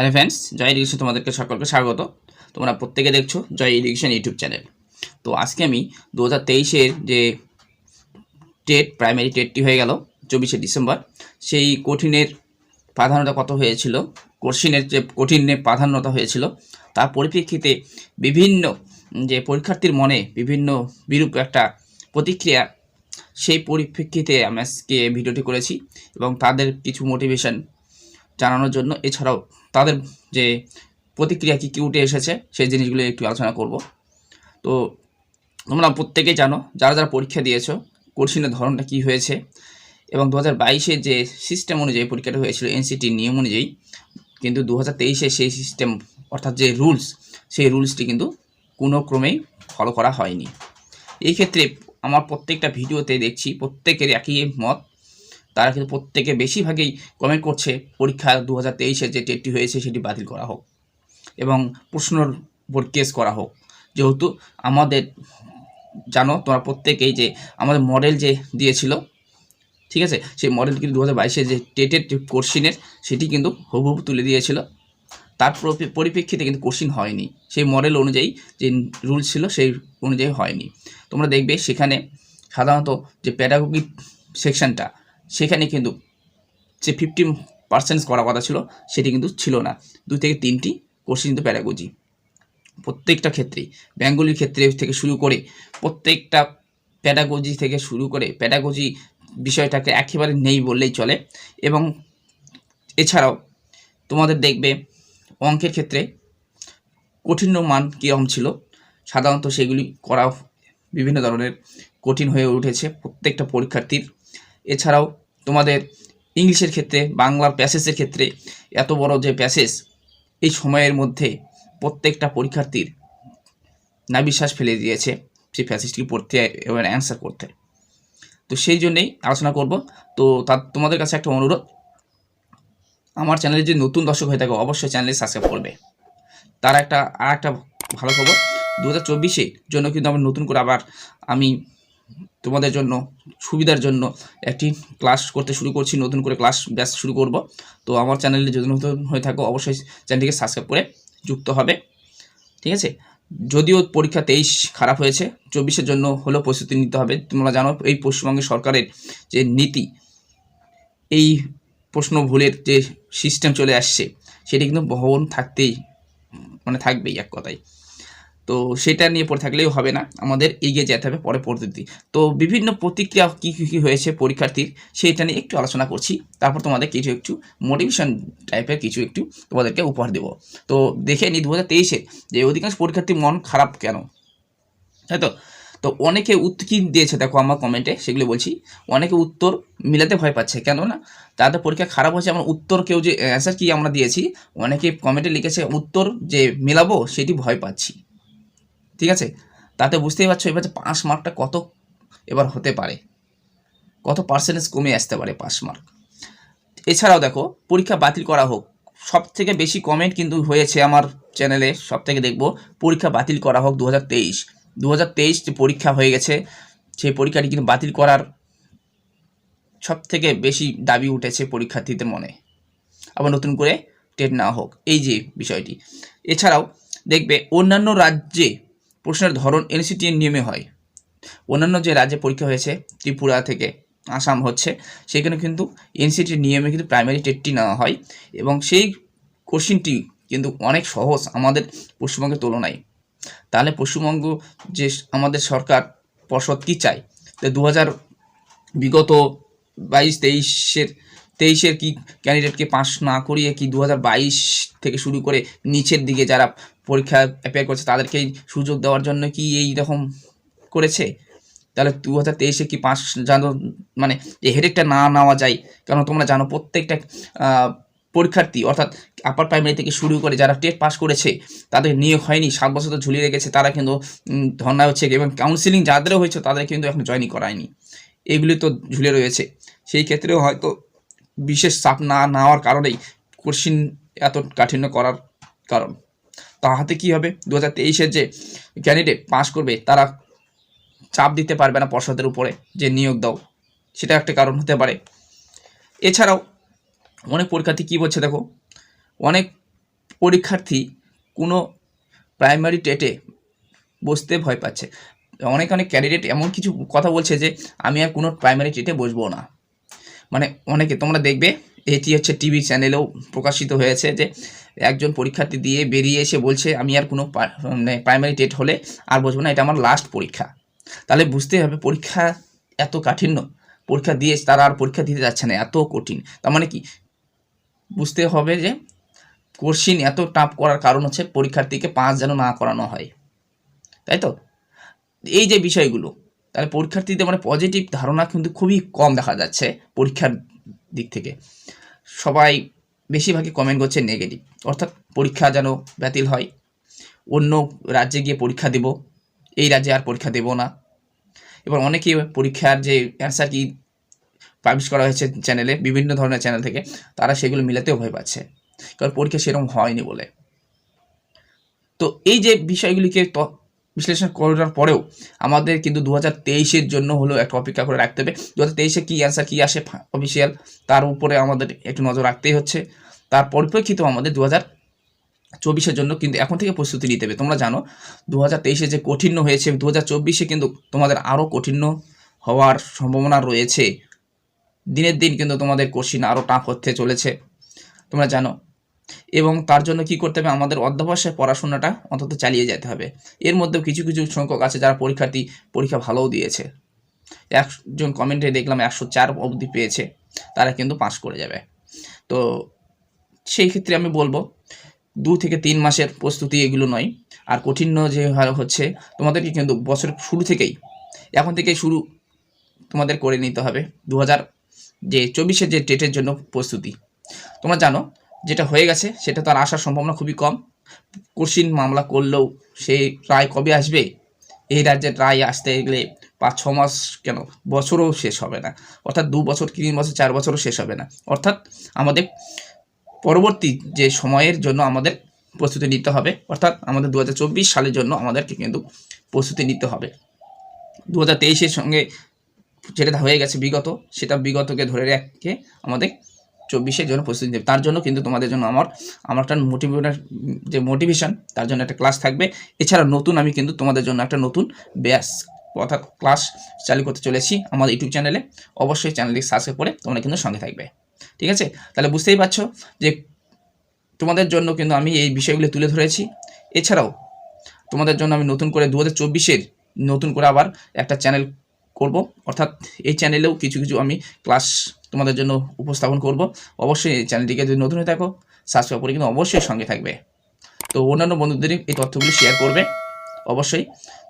Hello friends জয় education তোমাদেরকে সকলকে স্বাগত। তোমরা প্রত্যেকে দেখছ জয় এডুকেশন ইউটিউব চ্যানেল তো আজকে আমি দু হাজার তেইশের যে টেট প্রাইমারি টেটটি হয়ে গেল, চব্বিশে ডিসেম্বর, সেই কঠিনের প্রাধান্যতা কত হয়েছিল, কোশ্চিনের যে কঠিনের প্রাধান্যতা হয়েছিল, তার পরিপ্রেক্ষিতে বিভিন্ন যে পরীক্ষার্থীর মনে বিভিন্ন বিরূপ একটা প্রতিক্রিয়া, সেই পরিপ্রেক্ষিতে আমি আজকে ভিডিওটি করেছি এবং তাদের কিছু মোটিভেশন জানানোর জন্য। এছাড়াও তাদের যে প্রতিক্রিয়া কী কী উঠে এসেছে, সেই জিনিসগুলো একটু আলোচনা করব। তো তোমরা প্রত্যেকেই জানো, যারা যারা পরীক্ষা দিয়েছ, কোর্সিনের ধরনটা কী হয়েছে এবং দু হাজার যে সিস্টেম অনুযায়ী পরীক্ষাটা হয়েছিল এনসিটির নিয়ম অনুযায়ী, কিন্তু দু হাজার সেই সিস্টেম অর্থাৎ যে রুলস সেই রুলসটি কিন্তু কোনো ক্রমেই ফলো করা হয়নি। এই ক্ষেত্রে আমার প্রত্যেকটা ভিডিওতে দেখছি, প্রত্যেকের একই মত তারা কিন্তু প্রত্যেকে বেশিরভাগই কমেন্ট করছে, পরীক্ষা দু হাজার তেইশে যে টেটটি হয়েছে সেটি বাতিল করা হোক এবং প্রশ্নর উপর কেস করা হোক। যেহেতু আমাদের, জানো তোমরা প্রত্যেকেই যে আমাদের মডেল যে দিয়েছিল, ঠিক আছে? সেই মডেল কিন্তু দু হাজার বাইশে যে টেটের কোশ্চিনের সেটি কিন্তু হুবহু তুলে দিয়েছিল। তার পরিপ্রেক্ষিতে কিন্তু কোশ্চিন হয়নি। সেই মডেল অনুযায়ী যে রুলস ছিল সেই অনুযায়ী হয়নি। তোমরা দেখবে সেখানে সাধারণত যে প্যাডাগোগিক সেকশনটা সেখানে কিন্তু যে ফিফটি পার্সেন্ট করার কথা ছিল, সেটি কিন্তু ছিল না। দুই থেকে তিনটি কোর্সে কিন্তু প্যারাগোজি প্রত্যেকটা ক্ষেত্রেই বেঙ্গলির ক্ষেত্রে থেকে শুরু করে প্রত্যেকটা প্যাডাগোজি থেকে শুরু করে প্যাডাগোজি বিষয়টাকে একেবারে নেই বললেই চলে। এবং এছাড়াও তোমাদের দেখবে অঙ্কের ক্ষেত্রে কঠিন মান কীরকম ছিল, সাধারণত সেগুলি করা বিভিন্ন ধরনের কঠিন হয়ে উঠেছে প্রত্যেকটা পরীক্ষার্থীর। এছাড়াও তোমাদের ইংলিশের ক্ষেত্রে বাংলার প্যাসেজের ক্ষেত্রে এত বড় যে প্যাসেজ, এই সময়ের মধ্যে প্রত্যেকটা পরীক্ষার্থীর নাবিশ্বাস ফেলে দিয়েছে সেই প্যাসেজটি পড়তে এবং অ্যান্সার করতে। তো সেই জন্যেই আলোচনা করব। তো তার তোমাদের কাছে একটা অনুরোধ। আমার চ্যানেলে যদি নতুন দর্শক হয়ে থাকে, অবশ্যই চ্যানেলে সাবস্ক্রাইব করবে। তার একটা, আর একটা ভালো খবর। দু হাজার জন্য কিন্তু আমার নতুন করে আবার আমি তোমাদের জন্য, সুবিধার জন্য একটি ক্লাস করতে শুরু করছি, নতুন করে ক্লাস ব্যাস শুরু করব। তো আমার চ্যানেলে যদি নতুন হয়ে থাকো, অবশ্যই চ্যানেলটিকে সাবস্ক্রাইব করে যুক্ত হবে। ঠিক আছে? যদিও পরীক্ষা তেইশ খারাপ হয়েছে, চব্বিশের জন্য হলেও প্রস্তুতি নিতে হবে। তোমরা জানো, এই পশ্চিমবঙ্গের সরকারের যে নীতি, এই প্রশ্ন ভুলের যে সিস্টেম চলে আসছে, সেটি কিন্তু বহন থাকতেই মানে থাকবেই এক কথায়। তো সেটা নিয়ে পড়ে থাকলেও হবে না। আমাদের এগিয়ে যেতে হবে পরে পদ্ধতি। তো বিভিন্ন প্রতিক্রিয়া কী কী কী হয়েছে পরীক্ষার্থীর সেইটা নিয়ে একটু আলোচনা করছি। তারপর তোমাদের কিছু একটু মোটিভেশন টাইপের কিছু একটু তোমাদেরকে উপহার দেবো। তো দেখে নি দু হাজার তেইশে যে অধিকাংশ পরীক্ষার্থীর মন খারাপ কেন? তাই তো? তো অনেকে উত্তর কী দিয়েছে দেখো আমার কমেন্টে সেগুলো বলছি। অনেকে উত্তর মিলাতে ভয় পাচ্ছে। কেননা তাদের পরীক্ষা খারাপ হয়েছে, আমার উত্তর কেউ যে অ্যান্সার কি আমরা দিয়েছি, অনেকে কমেন্টে লিখেছে, উত্তর যে মেলাবো সেটি ভয় পাচ্ছি। ঠিক আছে? তাতে বুঝতেই পারছ এবার যে পাস মার্কটা কত এবার হতে পারে। কত পার্সেন্টেজ কমে আসতে পারে পাস মার্ক এছাড়াও দেখো, পরীক্ষা বাতিল করা হোক। সব থেকে বেশি কমেন্ট কিন্তু হয়েছে আমার চ্যানেলে সব থেকে দেখব, পরীক্ষা বাতিল করা হোক দু হাজার তেইশ। দু হাজার তেইশ যে পরীক্ষা হয়ে গেছে, সেই পরীক্ষাটি কিন্তু বাতিল করার সব থেকে বেশি দাবি উঠেছে পরীক্ষার্থীদের মনে। আবার নতুন করে টেট নেওয়া হোক। এই যে বিষয়টি। এছাড়াও দেখবে, অন্যান্য রাজ্যে প্রশ্নের ধরন এনসিটিএন নিয়মে হয়। অন্যান্য যে রাজ্যে পরীক্ষা হয়েছে, ত্রিপুরা থেকে আসাম হচ্ছে, সেখানে কিন্তু এনসিটির নিয়মে কিন্তু প্রাইমারি টেটটি নেওয়া হয় এবং সেই কোশ্চিনটি কিন্তু অনেক সহজ আমাদের পশ্চিমবঙ্গের তুলনায়। তাহলে পশ্চিমবঙ্গ যে আমাদের সরকার পর্ষদ কী চায়? তো দু হাজার বিগত বাইশ তেইশের তেইশের কি ক্যান্ডিডেটকে পাস না করিয়ে কি দু হাজার বাইশ থেকে শুরু করে নিচের দিকে যারা পরীক্ষা অ্যাপেয়ার করছে, তাদেরকেই সুযোগ দেওয়ার জন্য কি এই রকম করেছে? তাহলে দু হাজার তেইশে কি পাঁচ জানো মানে যে হেডেকটা না নেওয়া যায় কারণ তোমরা জানো প্রত্যেকটা পরীক্ষার্থী, অর্থাৎ আপার প্রাইমারি থেকে শুরু করে যারা টেট পাস করেছে, তাদের নিয়োগ হয়নি, সাত বছর তো ঝুলিয়ে রেখেছে, তারা কিন্তু ধর্নায় হচ্ছে এবং কাউন্সিলিং যাদেরও হয়েছে তাদের কিন্তু এখন জয়নি করায়নি। এগুলি তো ঝুলে রয়েছে। সেই ক্ষেত্রেও হয়তো বিশেষ চাপ না নেওয়ার কারণেই কোশ্চিন এত কাঠিন্য করার কারণ। তাহাতে কি হবে? দু হাজার তেইশের যে ক্যান্ডিডেট পাস করবে, তারা চাপ দিতে পারবে না পর্ষদের উপরে যে নিয়োগ দাও। সেটা একটা কারণ হতে পারে। এছাড়াও অনেক পরীক্ষার্থী কী বলছে দেখো? অনেক পরীক্ষার্থী কোনো প্রাইমারি টেটে বসতে ভয় পাচ্ছে। অনেক অনেক ক্যান্ডিডেট এমন কিছু কথা বলছে যে, আমি আর কোনো প্রাইমারি টেটে বসবো না। মানে অনেকে, তোমরা দেখবে এটি হচ্ছে টিভি চ্যানেলেও প্রকাশিত হয়েছে যে একজন পরীক্ষার্থী দিয়ে বেরিয়ে এসে বলছে, আমি আর কোনো মানে প্রাইমারি টেট হলে আর বসবো না, এটা আমার লাস্ট পরীক্ষা। তাহলে বুঝতে হবে পরীক্ষা এত কাঠিন্য। পরীক্ষা দিয়ে তারা আর পরীক্ষা দিতে যাচ্ছে না, এত কঠিন। তার মানে কি? বুঝতে হবে যে কোশ্চিন এত টাফ করার কারণ হচ্ছে পরীক্ষার্থীকে পাঁচ যেন না করানো হয়। তাই তো? এই যে বিষয়গুলো তাহলে পরীক্ষার্থীদের মানে পজিটিভ ধারণা কিন্তু খুবই কম দেখা যাচ্ছে পরীক্ষার দিক থেকে। সবাই বেশিরভাগই কমেন্ট করছে নেগেটিভ অর্থাৎ পরীক্ষা যেন বাতিল হয়। অন্য রাজ্যে গিয়ে পরীক্ষা দেব। এই রাজ্যে আর পরীক্ষা দেব না। এবার অনেকেই পরীক্ষার যে অ্যান্সার কি পাবলিশ করা হয়েছে চ্যানেলে বিভিন্ন ধরনের চ্যানেল থেকে, তারা সেগুলো মিলাতেও ভয় পাচ্ছে। কারণ পরীক্ষা সেরকম হয়নি বলে। তো এই যে বিষয়গুলিকে বিশ্লেষণ করার পরেও আমাদের কিন্তু দু হাজার তেইশের জন্য হলো একটা অপেক্ষা করে রাখতে হবে। দু হাজার তেইশে কী অ্যান্সার কী আসে অফিসিয়াল তার উপরে আমাদের একটু নজর রাখতেই হচ্ছে। তার পরিপ্রেক্ষিত আমাদের দু হাজার চব্বিশের জন্য কিন্তু এখন থেকে প্রস্তুতি নিতে হবে। তোমরা জানো দু হাজার তেইশে যে কঠিন হয়েছে দু হাজার চব্বিশে কিন্তু তোমাদের আরও কঠিন হওয়ার সম্ভাবনা রয়েছে। দিনের দিন কিন্তু তোমাদের কোশ্চিন আরও টাফ হতে চলেছে। তোমরা জানো এবং তার জন্য কি করতে হবে? আমাদের অধ্যাবসায় পড়াশোনাটা অন্তত চালিয়ে যেতে হবে। এর মধ্যেও কিছু কিছু সংখ্যক আছে যারা পরীক্ষার্থী পরীক্ষা ভালোও দিয়েছে। একজন কমেন্টে দেখলাম একশো চার অবধি পেয়েছে। তারা কিন্তু পাস করে যাবে। তো সেই ক্ষেত্রে আমি বলব, দু থেকে তিন মাসের প্রস্তুতি এগুলো নয়। আর কঠিন যে হচ্ছে, তোমাদেরকে কিন্তু বছরের শুরু থেকেই, এখন থেকেই শুরু তোমাদের করে নিতে হবে। দু হাজার যে চব্বিশের যে টেটের জন্য প্রস্তুতি। তোমরা জানো যেটা হয়ে গেছে, সেটা তো আর আসার সম্ভাবনা খুবই কম। কোশ্চিন মামলা করলেও সেই রায় কবে আসবে? এই রাজ্যের রায় আসতে গেলে পাঁচ, ছ মাস কেন? বছরও শেষ হবে না। অর্থাৎ দু বছর তিন বছর, চার বছরও শেষ হবে না। অর্থাৎ আমাদের পরবর্তী যে সময়ের জন্য আমাদের প্রস্তুতি নিতে হবে, অর্থাৎ আমাদের দু হাজার চব্বিশ সালের জন্য আমাদেরকে কিন্তু প্রস্তুতি নিতে হবে। দু হাজার সঙ্গে যেটা হয়ে গেছে বিগত, সেটা বিগতকে ধরে রেখে আমাদের চব্বিশের জন্য প্রস্তুতি নেবে। তার জন্য কিন্তু তোমাদের জন্য আমার আমার একটা মোটিভেটার যে মোটিভেশন তার জন্য একটা ক্লাস থাকবে। এছাড়া নতুন আমি কিন্তু তোমাদের জন্য একটা নতুন ব্যাস অর্থাৎ ক্লাস চালু করতে চলেছি আমাদের ইউটিউব চ্যানেলে অবশ্যই চ্যানেলটি সাবস্ক্রাইব করে তোমরা কিন্তু সঙ্গে থাকবে। ঠিক আছে? তাহলে বুঝতেই পারছ যে তোমাদের জন্য কিন্তু আমি এই বিষয়গুলো তুলে ধরেছি। এছাড়াও তোমাদের জন্য আমি নতুন করে দু হাজার নতুন করে আবার একটা চ্যানেল করব। অর্থাৎ এই চ্যানেলেও কিছু কিছু আমি ক্লাস তোমাদের জন্য উপস্থাপন করব। অবশ্যই এই চ্যানেলটিকে যদি নতুন হয়ে থাকো সাবস্ক্রাইব করে কিন্তু অবশ্যই সঙ্গে থাকবে। তো অন্যান্য বন্ধুদের এই তথ্যগুলি শেয়ার করবে। অবশ্যই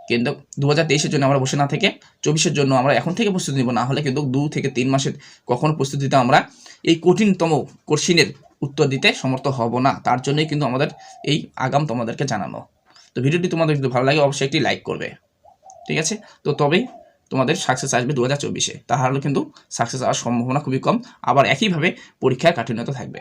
কিন্তু দু হাজার তেইশের জন্য আমরা বসে না থেকে, চব্বিশের জন্য আমরা এখন থেকে প্রস্তুতি নিব। না হলে কিন্তু দু থেকে তিন মাসের কখনো প্রস্তুতিতে আমরা এই কঠিনতম কোশ্চিনের উত্তর দিতে সমর্থ হব না। তার জন্যই কিন্তু আমাদের এই আগাম তোমাদেরকে জানানো। তো ভিডিওটি তোমাদের যদি ভালো লাগে, অবশ্যই একটি লাইক করবে। ঠিক আছে? তো তবেই তোমাদের সাকসেস আসবে দু হাজার চব্বিশে। তাহলে কিন্তু সাকসেস হওয়ার সম্ভাবনা খুবই কম। আবার একইভাবে পরীক্ষার কাঠিন্যতা থাকবে।